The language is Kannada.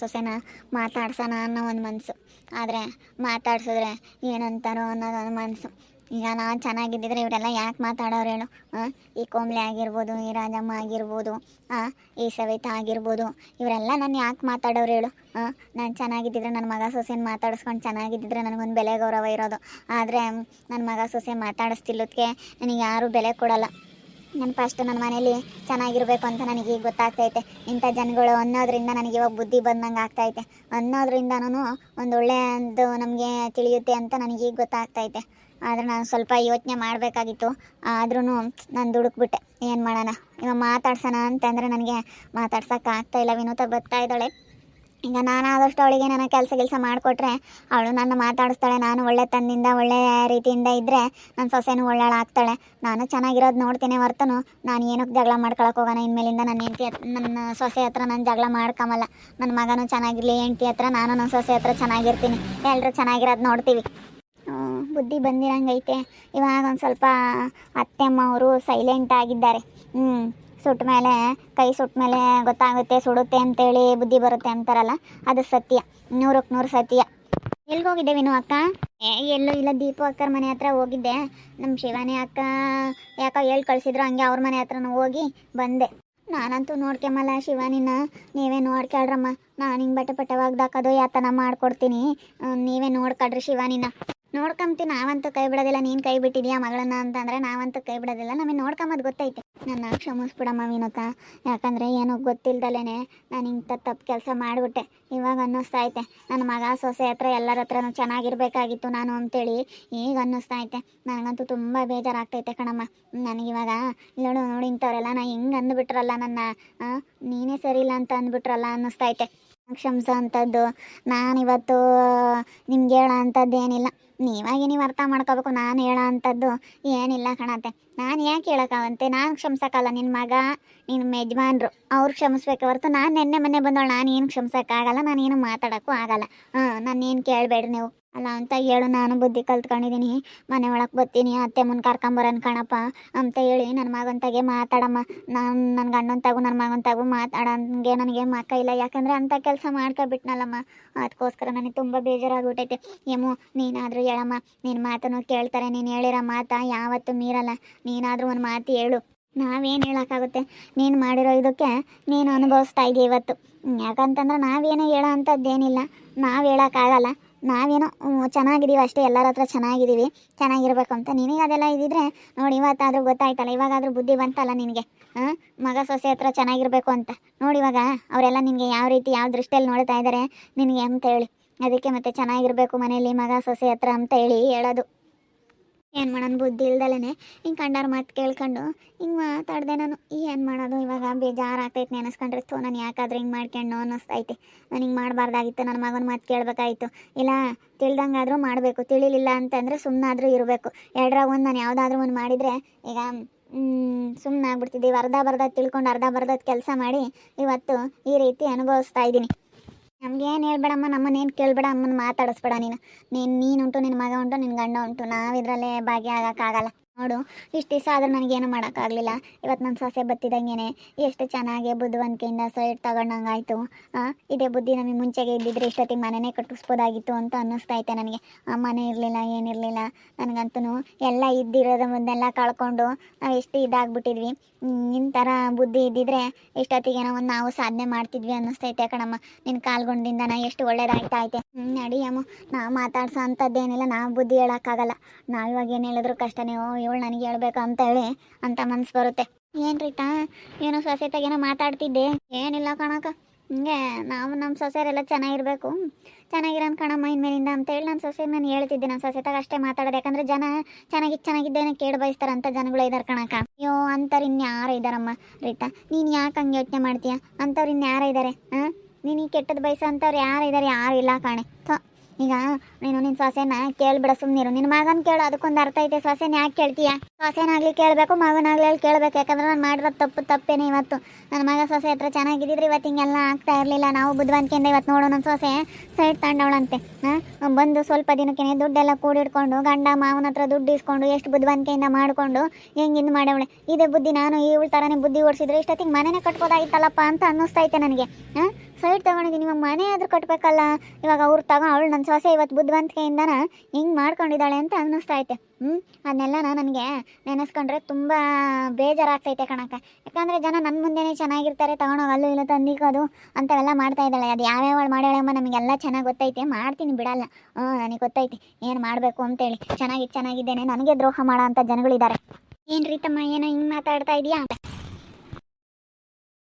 ಸೊಸೆನ ಮಾತಾಡ್ಸೋಣ ಅನ್ನೋ ಒಂದು ಮನಸ್ಸು ಆದರೆ ಮಾತಾಡ್ಸಿದ್ರೆ ಏನಂತಾರೋ ಅನ್ನೋದೊಂದು ಮನಸ್ಸು ಈಗ ನಾನು ಚೆನ್ನಾಗಿದ್ದಿದ್ರೆ ಇವರೆಲ್ಲ ಯಾಕೆ ಮಾತಾಡೋರು ಹೇಳು? ಈ ಕೋಮ್ಲೆ ಆಗಿರ್ಬೋದು, ಈ ರಾಜಮ್ಮ ಆಗಿರ್ಬೋದು ಈ ಸವಿತಾ ಆಗಿರ್ಬೋದು, ಇವರೆಲ್ಲ ನಾನು ಯಾಕೆ ಮಾತಾಡೋರು ಹೇಳು? ನಾನು ಚೆನ್ನಾಗಿದ್ದಿದ್ರೆ ನನ್ನ ಮಗ ಸೊಸೆನ ಮಾತಾಡಿಸ್ಕೊಂಡು ಚೆನ್ನಾಗಿದ್ದಿದ್ರೆ ನನಗೊಂದು ಬೆಲೆ ಗೌರವ ಇರೋದು. ಆದರೆ ನನ್ನ ಮಗ ಸೊಸೆ ಮಾತಾಡಿಸ್ತಿಲ್ಲದಕ್ಕೆ ನನಗೆ ಯಾರೂ ಬೆಲೆ ಕೊಡಲ್ಲ. ನಾನು ಫಸ್ಟ್ ನನ್ನ ಮನೇಲಿ ಚೆನ್ನಾಗಿರ್ಬೇಕು ಅಂತ ನನಗೆ ಈಗ ಗೊತ್ತಾಗ್ತೈತೆ. ಇಂಥ ಜನಗಳು ಅನ್ನೋದ್ರಿಂದ ನನಗೆ ಇವಾಗ ಬುದ್ಧಿ ಬಂದಂಗೆ ಆಗ್ತೈತೆ. ಅನ್ನೋದ್ರಿಂದನೂ ಒಂದು ಒಳ್ಳೆಯದು ನಮಗೆ ತಿಳಿಯುತ್ತೆ ಅಂತ ನನಗೆ ಈಗ ಗೊತ್ತಾಗ್ತೈತೆ. ಆದರೆ ನಾನು ಸ್ವಲ್ಪ ಯೋಚನೆ ಮಾಡಬೇಕಾಗಿತ್ತು. ಆದ್ರೂ ನಾನು ದುಡುಕ್ಬಿಟ್ಟೆ. ಏನು ಮಾಡೋಣ? ಇವಾಗ ಮಾತಾಡ್ಸೋಣ ಅಂತಂದರೆ ನನಗೆ ಮಾತಾಡ್ಸೋಕ್ಕಾಗ್ತಾಯಿಲ್ಲ ವಿನೂತ ಬರ್ತಾ ಇದ್ದಾಳೆ. ಈಗ ನಾನು ಆದಷ್ಟು ಅವಳಿಗೆ ನನ್ನ ಕೆಲಸ ಕೆಲಸ ಮಾಡಿಕೊಟ್ರೆ ಅವಳು ನನ್ನ ಮಾತಾಡಿಸ್ತಾಳೆ, ನಾನು ಒಳ್ಳೆ ತಂದಿಂದ ಒಳ್ಳೆಯ ರೀತಿಯಿಂದ ಇದ್ದರೆ ನನ್ನ ಸೊಸೆನೂ ಒಳ್ಳೆಳು ಆಗ್ತಾಳೆ. ನಾನು ಚೆನ್ನಾಗಿರೋದು ನೋಡ್ತೀನಿ ಹೊರ್ತನು ನಾನು ಏನಕ್ಕೆ ಜಗಳ ಮಾಡ್ಕೊಳಕ್ಕೆ ಹೋಗೋಣ? ಇನ್ಮೇಲಿಂದ ನನ್ನ ಹೆಂಡತಿ ನನ್ನ ಸೊಸೆ ಹತ್ರ ನಾನು ಜಗಳ ಮಾಡ್ಕೊಂಬಲ್ಲ ನನ್ನ ಮಗನೂ ಚೆನ್ನಾಗಿರಲಿ, ಹೆಂಡತಿ ಹತ್ರ ನಾನು ನನ್ನ ಸೊಸೆ ಹತ್ರ ಚೆನ್ನಾಗಿರ್ತೀನಿ. ಎಲ್ಲರೂ ಚೆನ್ನಾಗಿರೋದು ನೋಡ್ತೀವಿ. ಬುದ್ಧಿ ಬಂದಿರಂಗೈತೆ. ಇವಾಗ ಒಂದು ಸ್ವಲ್ಪ ಅತ್ತೆಮ್ಮ ಅವರು ಸೈಲೆಂಟ್ ಆಗಿದ್ದಾರೆ. ಹ್ಞೂ. ಸುಟ್ಟ ಮೇಲೆ, ಕೈ ಸುಟ್ಟ ಮೇಲೆ ಗೊತ್ತಾಗುತ್ತೆ, ಸುಡುತ್ತೆ ಅಂತೇಳಿ ಬುದ್ಧಿ ಬರುತ್ತೆ ಅಂತಾರಲ್ಲ, ಅದು ಸತ್ಯ. ನೂರಕ್ಕೆ ನೂರು ಸತ್ಯ. ಎಲ್ಗೋಗಿದ್ದೆ ವಿನು ಅಕ್ಕ? ಎಲ್ಲೂ, ಇಲ್ಲ, ದೀಪು ಅಕ್ಕರ ಮನೆ ಹತ್ರ ಹೋಗಿದ್ದೆ. ನಮ್ಮ ಶಿವಾನಿ ಅಕ್ಕ ಯಾಕೋ ಹೇಳಿ ಕಳಿಸಿದ್ರು, ಹಂಗೆ ಅವ್ರ ಮನೆ ಹತ್ರನೂ ಹೋಗಿ ಬಂದೆ. ನಾನಂತೂ ನೋಡ್ಕೊಂಬಲ್ಲ ಶಿವಾನಿನ. ನೀವೇ ನೋಡ್ಕೊಳ್ರಮ್ಮ ನಾನು ಹಿಂಗೆ ಬಟ್ಟೆ ಪಟ್ಟೆ ಒಗ್ದಾಕೋದು, ಯಾತನ ಮಾಡ್ಕೊಡ್ತೀನಿ. ನೀವೇ ನೋಡ್ಕೊಳ್ರಿ ಶಿವಾನಿನ. ನೋಡ್ಕೊಂತೀನಿ ನಾವಂತೂ ಕೈ ಬಿಡೋದಿಲ್ಲ, ನೀನು ಕೈ ಬಿಟ್ಟಿದ್ಯಾ ಮಗಳನ್ನ ಅಂತಂದ್ರೆ ನಾವಂತೂ ಕೈ ಬಿಡೋದಿಲ್ಲ. ನಮಗೆ ನೋಡ್ಕೊಂಬದು ಗೊತ್ತೈತೆ. ನನ್ನ ಕ್ಷಮಿಸ್ಬಿಡಮ್ಮ ವಿನೋತ. ಯಾಕಂದರೆ ಏನೋ ಗೊತ್ತಿಲ್ದಲೇ ನಾನು ಇಂಥ ತಪ್ಪು ಕೆಲಸ ಮಾಡಿಬಿಟ್ಟೆ. ಇವಾಗ ಅನ್ನಿಸ್ತಾ ಐತೆ. ನನ್ನ ಮಗ ಸೊಸೆ ಹತ್ರ ಎಲ್ಲರ ಹತ್ರನೂ ಚೆನ್ನಾಗಿರ್ಬೇಕಾಗಿತ್ತು ನಾನು ಅಂತೇಳಿ ಈಗ ಅನ್ನಿಸ್ತಾ ಐತೆ. ನನಗಂತೂ ತುಂಬ ಬೇಜಾರಾಗ್ತೈತೆ ಕಣಮ್ಮ. ನನಗಿವಾಗ ನೋಡು ನೋಡಿ ಇಂಥವ್ರೆಲ್ಲ ನಾನು ಹಿಂಗೆ ಅಂದ್ಬಿಟ್ರಲ್ಲ ನನ್ನ ನೀನೇ ಸರಿ ಇಲ್ಲ ಅಂತ ಅಂದ್ಬಿಟ್ರಲ್ಲ ಅನ್ನಿಸ್ತೈತೆ ಕ್ಷಮಿಸೋ ಅಂಥದ್ದು ನಾನಿವತ್ತು ನಿಮ್ಗೆ ಹೇಳೋ ಅಂಥದ್ದು ಏನಿಲ್ಲ ನೀವಾಗಿ ನೀವು ಅರ್ಥ ಮಾಡ್ಕೋಬೇಕು, ನಾನು ಹೇಳೋ ಅಂಥದ್ದು ಏನಿಲ್ಲ ಕಣತೆ. ನಾನು ಯಾಕೆ ಹೇಳೋಕ್ಕಾವಂತೆ ನಾನು ಕ್ಷಮಿಸೋಕ್ಕಲ್ಲ ನಿನ್ನ ಮಗ, ನಿನ್ನ ಯಜಮಾನ್ರು. ಅವ್ರು ಕ್ಷಮಿಸ್ಬೇಕು ಹೊರತು ನಾನು ನೆನ್ನೆ ಮೊನ್ನೆ ಬಂದವಳು ನಾನು ಏನು ಕ್ಷಮಿಸೋಕ್ಕಾಗಲ್ಲ ನಾನು ಏನು ಮಾತಾಡೋಕ್ಕೂ ಆಗಲ್ಲ. ಹಾಂ ನಾನು ಏನು ಕೇಳಬೇಡ್ರಿ ನೀವು. ಅಲ್ಲ, ಅಂತ ಹೇಳು, ನಾನು ಬುದ್ಧಿ ಕಲ್ತ್ಕೊಂಡಿದ್ದೀನಿ ಮನೆ ಒಳಗೆ ಬರ್ತೀನಿ, ಅತ್ತೆ ಮುನ್ ಕರ್ಕೊಂಬರನ್ ಕಣಪ್ಪ, ಅಂತ ಹೇಳಿ ನನ್ನ ಮಗಂತಾಗೆ ಮಾತಾಡಮ್ಮ. ನಾನು ನನ್ನ ಗಂಡನ ತಗು ನನ್ನ ಮಗನ ತಗು ಮಾತಾಡಂಗೆ ನನಗೆ ಮಕ್ಕ ಇಲ್ಲ. ಯಾಕಂದರೆ ಅಂಥ ಕೆಲಸ ಮಾಡ್ಕೊಬಿಟ್ನಲ್ಲಮ್ಮ. ಅದಕ್ಕೋಸ್ಕರ ನನಗೆ ತುಂಬ ಬೇಜಾರಾಗ್ಬಿಟ್ಟೈತೆ ಏಮು ನೀನಾದರೂ ಹೇಳಮ್ಮ. ನಿನ್ನ ಮಾತನ್ನು ಕೇಳ್ತಾರೆ, ನೀನು ಹೇಳಿರೋ ಮಾತಾ ಯಾವತ್ತೂ ಮೀರಲ್ಲ. ನೀನಾದರೂ ಒಂದು ಮಾತು ಹೇಳು. ನಾವೇನು ಹೇಳೋಕ್ಕಾಗುತ್ತೆ? ನೀನು ಮಾಡಿರೋ ಇದಕ್ಕೆ ನೀನು ಅನುಭವಿಸ್ತಾ ಇದೀಯ ಇವತ್ತು. ಯಾಕಂತಂದ್ರೆ ನಾವೇನು ಹೇಳೋ ಅಂಥದ್ದೇನಿಲ್ಲ ನಾವು ಹೇಳೋಕ್ಕಾಗಲ್ಲ. ನಾವೇನೋ ಚೆನ್ನಾಗಿದ್ದೀವಿ ಅಷ್ಟೇ, ಎಲ್ಲರ ಹತ್ರ ಚೆನ್ನಾಗಿದ್ದೀವಿ ಚೆನ್ನಾಗಿರ್ಬೇಕು ಅಂತ. ನಿನಗೆ ಅದೆಲ್ಲ ಇದ್ದಿದ್ರೆ ನೋಡಿ, ಇವತ್ತಾದರೂ ಗೊತ್ತಾಯ್ತಲ್ಲ, ಇವಾಗಾದರೂ ಬುದ್ಧಿ ಬಂತಲ್ಲ ನಿನಗೆ ಮಗ ಸೊಸೆ ಹತ್ರ ಚೆನ್ನಾಗಿರ್ಬೇಕು ಅಂತ. ನೋಡಿ ಇವಾಗ, ಅವರೆಲ್ಲ ನಿನಗೆ ಯಾವ ರೀತಿ, ಯಾವ ದೃಷ್ಟಿಯಲ್ಲಿ ನೋಡ್ತಾ ಇದ್ದಾರೆ ನಿನಗೆ ಅಂತ ಹೇಳಿ. ಅದಕ್ಕೆ ಮತ್ತೆ ಚೆನ್ನಾಗಿರ್ಬೇಕು ಮನೆಯಲ್ಲಿ ಮಗ ಸೊಸೆ ಹತ್ರ ಅಂತ ಹೇಳಿ ಹೇಳೋದು. ಏನು ಮಾಡೋಣ ಬುದ್ಧಿ ಇಲ್ದಲೇ ಹಿಂಗೆ ಕಂಡಾರ ಮಾತು ಕೇಳ್ಕೊಂಡು, ಹಿಂಗೆ ಮಾತಾಡ್ದೆ ನಾನು ಏನು ಮಾಡೋದು ಇವಾಗ? ಬೇಜಾರು ಆಗ್ತೈತೆ ನೆನೆಸ್ಕೊಂಡ್ರೆ ಥೋ ನಾನು ಯಾಕಾದ್ರೂ ಹಿಂಗೆ ಮಾಡ್ಕೊಂಡು ಅನ್ನಿಸ್ತೈತೆ. ನಾನು ಹಿಂಗೆ ಮಾಡಬಾರ್ದಾಗಿತ್ತು ನನ್ನ ಮಗನ ಮಾತು ಕೇಳಬೇಕಾಗಿತ್ತು ಇಲ್ಲ, ತಿಳ್ದಂಗಾದರೂ ಮಾಡಬೇಕು, ತಿಳಿಲಿಲ್ಲ ಅಂತಂದರೆ ಸುಮ್ಮನಾದರೂ ಇರಬೇಕು. ಎರಡರಾಗ ಒಂದು ನಾನು ಯಾವುದಾದ್ರೂ ಒಂದು ಮಾಡಿದರೆ, ಈಗ ಸುಮ್ಮನೆ ಆಗ್ಬಿಡ್ತಿದ್ದೀವಿ ಅರ್ಧ ಬರ್ದ ತಿಳ್ಕೊಂಡು, ಅರ್ಧ ಬರ್ಧದ ಕೆಲಸ ಮಾಡಿ ಇವತ್ತು ಈ ರೀತಿ ಅನುಭವಿಸ್ತಾ ಇದ್ದೀನಿ ನಮ್ಗೇನು ಹೇಳ್ಬೇಡಮ್ಮ, ನಮ್ಮನ್ನೇನು ಕೇಳಬೇಡ, ಅಮ್ಮನ ಮಾತಾಡಿಸ್ಬೇಡ ನೀನು. ನೀನು, ನೀನುಂಟು ನಿನ್ನ ಮಗ ಉಂಟು ನಿನ್ನ ಗಂಡ ಉಂಟು, ನಾವಿದ್ರಲ್ಲೇ ಭಾಗಿಯಾಗೋಕ್ಕಾಗಲ್ಲ. ನೋಡು, ಇಷ್ಟು ದಿವಸ ಆದ್ರೆ ನನಗೇನು ಮಾಡೋಕ್ಕಾಗಲಿಲ್ಲ. ಇವತ್ತು ನನ್ನ ಸೊಸೆ ಬತ್ತಿದಂಗೆ ಎಷ್ಟು ಚೆನ್ನಾಗಿ ಬುದ್ಧಿವಂತಿಕೆಯಿಂದ ಸೈಡ್ ತಗೊಂಡಂಗಾಯ್ತು. ಇದೇ ಬುದ್ಧಿ ನಮಗೆ ಮುಂಚೆಗೆ ಇದ್ದಿದ್ರೆ ಇಷ್ಟೊತ್ತಿಗೆ ಮನೆನೇ ಕಟ್ಟಿಸ್ಬೋದಾಗಿತ್ತು ಅಂತ ಅನ್ನಿಸ್ತೈತೆ ನನಗೆ. ಆ, ಮನೆ ಇರಲಿಲ್ಲ ಏನಿರಲಿಲ್ಲ ನನಗಂತೂ ಎಲ್ಲ ಇದ್ದಿರೋದ ಮುಂದೆಲ್ಲ ಕಳ್ಕೊಂಡು ನಾವು ಎಷ್ಟು ಇದಾಗ್ಬಿಟ್ಟಿದ್ವಿ. ನಿನ್ನ ಥರ ಬುದ್ಧಿ ಇದ್ದಿದ್ರೆ ಇಷ್ಟೊತ್ತಿಗೆ ಒಂದು ನಾವು ಸಾಧನೆ ಮಾಡ್ತಿದ್ವಿ ಅನ್ನಿಸ್ತೈತೆ ಕಣಮ್ಮ ನಿನ್ನ ಕಾಲ್ಗೊಂಡಿಂದ ನಾ ಎಷ್ಟು ಒಳ್ಳೇದಾಯ್ತಾ ಐತೆ. ನಡಿಯಮ್ಮ ನಾವು ಮಾತಾಡ್ಸೋ ಅಂಥದ್ದೇನಿಲ್ಲ, ನಾವು ಬುದ್ಧಿ ಹೇಳೋಕ್ಕಾಗಲ್ಲ. ನಾವು ಇವಾಗ ಏನು ಹೇಳಿದ್ರು ಕಷ್ಟನೇ, ಓ ಇವಳು ನನಗೆ ಹೇಳ್ಬೇಕು ಅಂತೇಳಿ ಅಂತ ಮನ್ಸು ಬರುತ್ತೆ. ಏನು ರೀತಾ? ಏನು ಸೊಸೆತಾಗೇನೋ ಮಾತಾಡ್ತಿದ್ದೆ. ಏನಿಲ್ಲ ಕಣಕ ಹಿಂಗೆ ನಾವು ನಮ್ಮ ಸೊಸೆಯರೆಲ್ಲ ಚೆನ್ನಾಗಿರ್ಬೇಕು. ಚೆನ್ನಾಗಿರೋನ್ ಕಣಮ್ಮ ಇನ್ಮೇಲಿಂದ ಅಂತೇಳಿ ನನ್ನ ಸೊಸೆ ನಾನು ಹೇಳ್ತಿದ್ದೆ. ನನ್ನ ಸೊಸೆತಾಗ ಅಷ್ಟೇ ಮಾತಾಡೋದು. ಯಾಕಂದ್ರೆ ಜನ ಚೆನ್ನಾಗಿ ಚೆನ್ನಾಗಿದ್ದೇನೆ ಕೇಳಿ ಬಯಸ್ತಾರಂತ ಜನಗಳು ಇದ್ದಾರೆ ಕಣಕ ಅಯ್ಯೋ ಅಂಥವ್ರು ಇನ್ಯಾರು ಇದ್ದಾರಮ್ಮ ರೀತಾ, ನೀನು ಯಾಕೆ ಹಂಗೆ ಯೋಚನೆ ಮಾಡ್ತೀಯ? ಅಂಥವ್ರು ಇನ್ಯಾರು ಇದ್ದಾರೆ ಹಾಂ? ನೀನು ಈ ಕೆಟ್ಟದ್ದು ಬಯಸೋ ಅಂಥವ್ರು ಯಾರು ಇದ್ದಾರೆ ಯಾರು ಇಲ್ಲ ಕಾಣೆ. ಥೋ. ಈಗ ನೀನು ನಿನ್ನ ಸೊಸೆನ ಕೇಳ್ಬಿಡ ಸುಮ್ಮನಿರು ನಿನ್ನ ಮಗನ ಕೇಳು, ಅದಕ್ಕೊಂದು ಅರ್ಥ ಐತೆ. ಸೊಸೆನ ಯಾಕೆ ಕೇಳ್ತೀಯ? ಸೊಸೆನಾಗ್ಲಿ ಕೇಳಬೇಕು, ಮಗನಾಗ್ಲಿ ಅಲ್ಲಿ ಕೇಳಬೇಕು. ಯಾಕಂದ್ರೆ ನಾನು ಮಾಡಿರೋ ತಪ್ಪು ತಪ್ಪೇನೆ ಇವತ್ತು. ನನ್ನ ಮಗ ಸೊಸೆ ಹತ್ರ ಚೆನ್ನಾಗಿದ್ದಿದ್ರೆ ಇವತ್ತು ಹಿಂಗೆಲ್ಲ ಆಗ್ತಾ ಇರಲಿಲ್ಲ. ನಾವು ಬುದ್ಧಿವಂತಿಕೆಯಿಂದ ಇವತ್ತು ನೋಡು ನನ್ನ ಸೊಸೆ ಸೈಡ್ ತಗೊಂಡವಳಂತೆ. ಹಾಂ? ಬಂದು ಸ್ವಲ್ಪ ದಿನಕ್ಕೆ ದುಡ್ಡೆಲ್ಲ ಕೂಡಿಡ್ಕೊಂಡು ಗಂಡ ಮಾವನ ಹತ್ರ ದುಡ್ಡು ಇಸ್ಕೊಂಡು, ಎಷ್ಟು ಬುದ್ಧಿವಂತಿಕೆಯಿಂದ ಮಾಡಿಕೊಂಡು, ಹೆಂಗೆ ಇದು ಮಾಡವಳೆ. ಇದೇ ಬುದ್ಧಿ ನಾನು ಈ ಥರನೇ ಬುದ್ಧಿ ಓಡಿಸಿದ್ರೆ ಇಷ್ಟೊತ್ತಿಗೆ ಮನೆನೇ ಕಟ್ಬೋದಾಗಿತ್ತಲ್ಲಪ್ಪ ಅಂತ ಅನ್ನಿಸ್ತೈತೆ ನನಗೆ. ಹಾಂ? ಸೈಟ್ ತೊಗೊಂಡಿದ್ದೀನಿ ಇವಾಗ ಮನೆ ಆದ್ರೂ ಕಟ್ಟಬೇಕಲ್ಲ ಇವಾಗ ಅವ್ರು ತಗೋ, ಅವಳು ನನ್ನ ಸೊಸೆ ಇವತ್ತು ಬುದ್ಧಿವಂತಿಕೆಯಿಂದನ ಹಿಂಗೆ ಮಾಡ್ಕೊಂಡಿದ್ದಾಳೆ ಅಂತ ಅನ್ನಿಸ್ತಾ ಐತೆ. ಹ್ಞೂ ಅದನ್ನೆಲ್ಲ ನನಗೆ ನೆನೆಸ್ಕೊಂಡ್ರೆ ತುಂಬ ಬೇಜಾರಾಗ್ತೈತೆ ಕಣಕ್ಕ. ಯಾಕಂದರೆ ಜನ ನನ್ನ ಮುಂದೆನೇ ಚೆನ್ನಾಗಿರ್ತಾರೆ ತಗೊಂಡೋಗಿ ಅಲ್ಲೂ ಇಲ್ಲ ತಂದಿಕೋದು ಅಂತವೆಲ್ಲ ಮಾಡ್ತಾ ಇದ್ದಾಳೆ. ಅದು ಯಾವ್ಯಾವಳು ಮಾಡ್ಯಾಳಮ್ಮ ನಮಗೆಲ್ಲ ಚೆನ್ನಾಗಿ ಗೊತ್ತೈತೆ. ಮಾಡ್ತೀನಿ ಬಿಡಲ್ಲ. ಹ್ಞೂ ನನಗೆ ಗೊತ್ತೈತೆ. ಏನು ಮಾಡಬೇಕು ಅಂತೇಳಿ. ಚೆನ್ನಾಗಿ ಚೆನ್ನಾಗಿದ್ದೇನೆ. ನನಗೆ ದ್ರೋಹ ಮಾಡೋ ಅಂಥ ಜನಗಳಿದ್ದಾರೆ ಏನು ರೀತಮ್ಮ ಏನೋ ಹಿಂಗೆ ಮಾತಾಡ್ತಾ ಇದೀಯಾ?